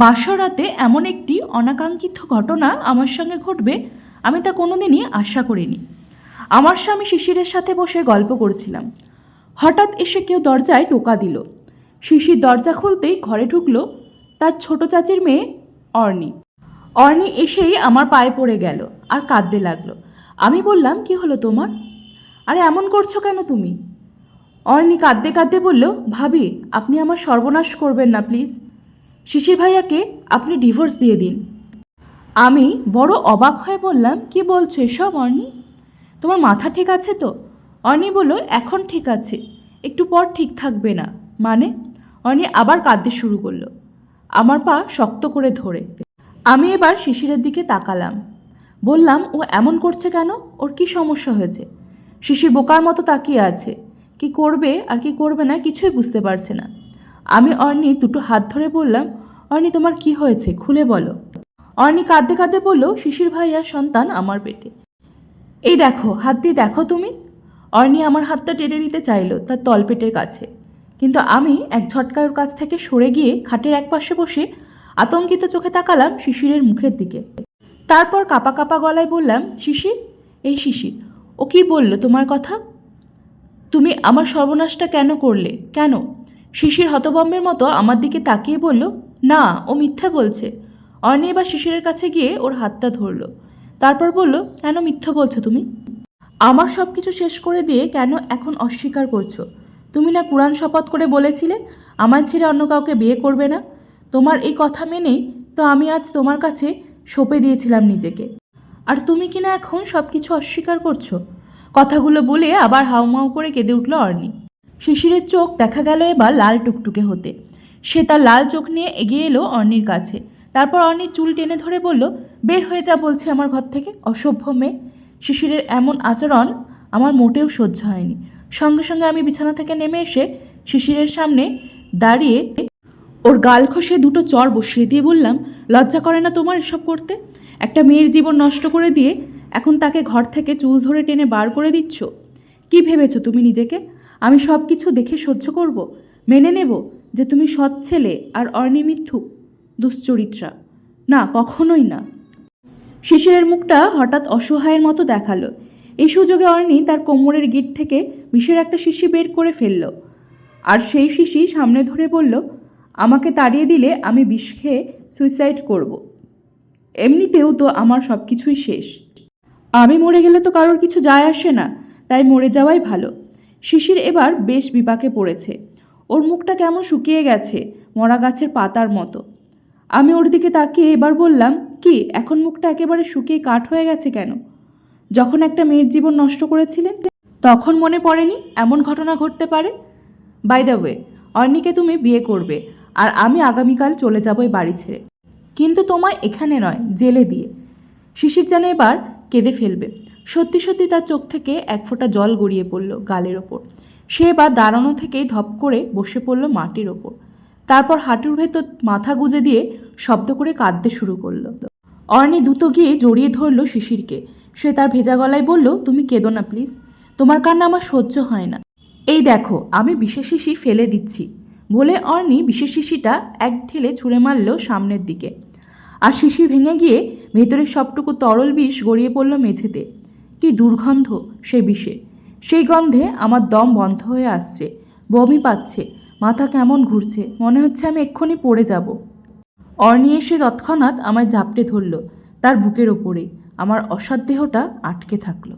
বাসর রাতে এমন একটি অনাকাঙ্ক্ষিত ঘটনা আমার সঙ্গে ঘটবে, আমি তা কোনোদিনই আশা করিনি। আমার স্বামী শিশিরের সাথে বসে গল্প করছিলাম। হঠাৎ এসে কেউ দরজায় টোকা দিল। শিশির দরজা খুলতেই ঘরে ঢুকলো তার ছোট চাচির মেয়ে অর্নি অর্নি এসেই আমার পায়ে পড়ে গেল আর কাঁদতে লাগল। আমি বললাম, কি হলো তোমার? আরে এমন করছ কেন তুমি? অর্নি কাঁদতে কাঁদতে বলল, ভাবি, আপনি আমার সর্বনাশ করবেন না, প্লিজ। শিশির ভাইয়াকে আপনি ডিভোর্স দিয়ে দিন। আমি বড় অবাক হয়ে বললাম, কি বলছো এসব অর্নি তোমার মাথা ঠিক আছে তো? অর্নি বলল, এখন ঠিক আছে, একটু পর ঠিক থাকবে না। মানে? অর্নি আবার কাঁদতে শুরু করল। আমার পা শক্ত করে ধরে। আমি এবার শিশিরের দিকে তাকালাম। বললাম, ও এমন করছে কেন? ওর কি সমস্যা হয়েছে? শিশির বোকার মতো তাকিয়ে আছে। কি করবে আর কি করবে না কিছুই বুঝতে পারছে না। আমি অর্নি দুটো হাত ধরে বললাম অর্নি তোমার কি হয়েছে? খুলে বলো। অর্নি কাঁদতে কাঁদতে বলল, শিশির ভাইয়ার সন্তান আমার পেটে। এই দেখো, হাত দিয়ে দেখো তুমি। অর্নি আমার হাতটা টেনে নিতে চাইলো তার তলপেটের কাছে। কিন্তু আমি এক ঝটকার কাছ থেকে সরে গিয়ে খাটের এক পাশে বসে আতঙ্কিত চোখে তাকালাম শিশিরের মুখের দিকে। তারপর কাপা কাপা গলায় বললাম, শিশির, এই শিশির, ও কি বলল তোমার কথা? তুমি আমার সর্বনাশটা কেন করলে? কেন? শিশির হতবম্বের মতো আমার দিকে তাকিয়ে বলল, না, ও মিথ্যা বলছে। অর্নি এবার শিশিরের কাছে গিয়ে ওর হাতটা ধরলো। তারপর বলল, কেন মিথ্যা বলছো তুমি? আমার সব কিছু শেষ করে দিয়ে কেন এখন অস্বীকার করছ? তুমি না কোরআন শপথ করে বলেছিলে আমার ছেড়ে অন্য কাউকে বিয়ে করবে না? তোমার এই কথা মেনেই তো আমি আজ তোমার কাছে সঁপে দিয়েছিলাম নিজেকে। আর তুমি কিনা এখন সব কিছু অস্বীকার করছ? কথাগুলো বলে আবার হাউমাউ করে কেঁদে উঠল অর্নি শিশিরের চোখ দেখা গেল এবার লাল টুকটুকে হতে। সে তার লাল চোখ নিয়ে এগিয়ে এলো অর্নির কাছে। তারপর অর্নির চুল টেনে ধরে বলল, বের হয়ে যা, বলছে আমার ঘর থেকে, অসভ্য মেয়ে। শিশিরের এমন আচরণ আমার মোটেও সহ্য হয়নি। সঙ্গে সঙ্গে আমি বিছানা থেকে নেমে এসে শিশিরের সামনে দাঁড়িয়ে ওর গাল খসে দুটো চর বসিয়ে দিয়ে বললাম, লজ্জা করে না তোমার এসব করতে? একটা মেয়ের জীবন নষ্ট করে দিয়ে এখন তাকে ঘর থেকে চুল ধরে টেনে বার করে দিচ্ছ? কি ভেবেছো তুমি নিজেকে? আমি সব কিছু দেখে সহ্য করব? মেনে নেব যে তুমি সৎ ছেলে আর অর্নিমিথ্যু দুশ্চরিত্রা। না, কখনোই না। শিশিরের মুখটা হঠাৎ অসহায়ের মতো দেখাল। এই সুযোগে অর্নি তার কোমরের গিট থেকে বিষের একটা শিশি বের করে ফেলল। আর সেই শিশি সামনে ধরে বলল, আমাকে তাড়িয়ে দিলে আমি বিষ খেয়ে সুইসাইড করব। এমনিতেও তো আমার সব কিছুই শেষ। আমি মরে গেলে তো কারোর কিছু যায় আসে না, তাই মরে যাওয়াই ভালো। শিশির এবার বেশ বিপাকে পড়েছে। ওর মুখটা কেমন শুকিয়ে গেছে মরা গাছের পাতার মতো। আমি ওর দিকে তাকিয়ে এবার বললাম, কি, এখন মুখটা একেবারে শুকিয়ে কাঠ হয়ে গেছে কেন? যখন একটা মেয়ের জীবন নষ্ট করেছিলেন, তখন মনে পড়েনি এমন ঘটনা ঘটতে পারে? বাই দ্য ওয়ে অর্নিকে তুমি বিয়ে করবে আর আমি আগামীকাল চলে যাব এই বাড়ি ছেড়ে। কিন্তু তোমায় এখানে নয়, জেলে দিয়ে। শিশির যেন এবার কেঁদে ফেলবে। সত্যি সত্যি তার চোখ থেকে এক ফোঁটা জল গড়িয়ে পড়ল গালের ওপর। সে এবার দাঁড়ানো থেকেই ধপ করে বসে পড়ল মাটির ওপর। তারপর হাঁটুর ভেতর মাথা গুজে দিয়ে শব্দ করে কাঁদতে শুরু করল। অর্নি দ্রুত গিয়ে জড়িয়ে ধরল শিশিরকে। সে তার ভেজা গলায় বলল, তুমি কেঁদো না, প্লিজ। তোমার কান্না আমার সহ্য হয় না। এই দেখো, আমি বিশেষ শিশি ফেলে দিচ্ছি। বলে অর্নি বিশেষ শিশিটা এক ঢিলে ছুঁড়ে মারল সামনের দিকে। আর শিশি ভেঙে গিয়ে ভেতরের সবটুকু তরল বিষ গড়িয়ে পড়ল মেঝেতে। কি দুর্গন্ধ সে বিষে। সেই গন্ধে আমার দম বন্ধ হয়ে আসছে, বমি পাচ্ছে, মাথা কেমন ঘুরছে, মনে হচ্ছে আমি এক্ষুনি পড়ে যাব। অর্নি এসে তৎক্ষণাৎ আমায় ঝাপটে ধরল, তার বুকের ওপরে। আমার অসাধ্যহটা আটকে থাকল।